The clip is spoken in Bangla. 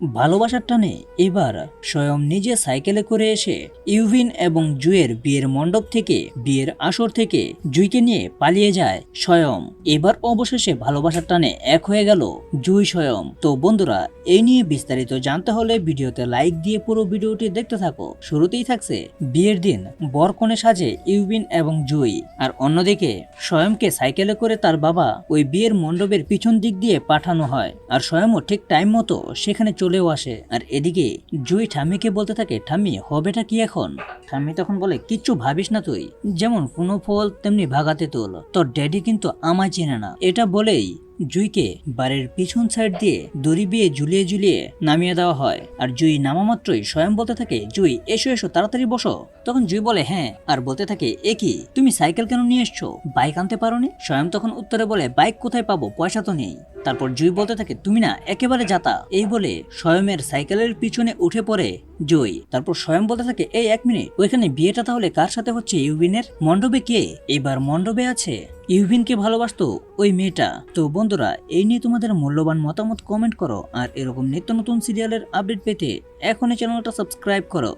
ভালোবাসার টানে এবার স্বয়ং নিজে সাইকেলে করে এসে ইউভিন এবং জুয়ের বিয়ের মণ্ডপ থেকে, বিয়ের আসর থেকে জুইকে নিয়ে পালিয়ে যায় স্বয়ং। এবার অবশেষে ভালোবাসার টানে এক হয়ে গেল জুই স্বয়ং। তো বন্ধুরা, এই নিয়ে বিস্তারিত জানতে হলে ভিডিওতে লাইক দিয়ে পুরো ভিডিওটি দেখতে থাকো। শুরুতেই থাকছে বিয়ের দিন, বরকনে সাজে ইউবিন এবং জুই। আর অন্যদিকে, স্বয়ংকে সাইকেলে করে তার বাবা ওই বিয়ের মণ্ডপের পিছন দিক দিয়ে পাঠানো হয়। আর স্বয়ংও ঠিক টাইম মতো সেখানে চলেও আসে। আর এদিকে জুই ঠাম্মিকে বলতে থাকে, ঠাম্মি, হবেটা কি এখন? ঠাম্মি তখন বলে, কিচ্ছু ভাবিস না তুই। যেমন কোনো ফল, তেমনি ভাগাতে তোল। তোর ড্যাডি কিন্তু আমায় চেনে না। এটা বলেই জুইকে বাড়ির পিছন সাইড দিয়ে দড়ি বিয়ে ঝুলিয়ে ঝুলিয়ে নামিয়ে দেওয়া হয়। আর জুই নামা মাত্রই স্বয়ং বলতে থাকে, জুই, এসো এসো, তাড়াতাড়ি বসো। তখন জুই বলে হ্যাঁ। আর বলতে থাকে, এ কি, তুমি সাইকেল কেন নিয়ে এসছো? বাইক আনতে পারো পারোনি? স্বয়ং তখন উত্তরে বলে, বাইক কোথায় পাবো? পয়সা তো নেই। তারপর জুই বলতে থাকে, তুমি না, একেবারে যাতা। এই বলে স্বয়মের সাইকেলের পিছনে উঠে পড়ে জুই তারপর স্বয়ং বলতে থাকে, এই এক মিনিট, ওইখানে বিয়েটা তাহলে কার সাথে হচ্ছে ইউবিনের মণ্ডপে কে? এবার মণ্ডপে আছে ইউভিনকে ভালোবাসতো ওই মেয়েটা। তো বন্ধুরা, এই নিয়ে তোমাদের মূল্যবান মতামত কমেন্ট করো, আর এরকম নিত্য নতুন সিরিয়ালের আপডেট পেতে এখনই চ্যানেলটা সাবস্ক্রাইব করো।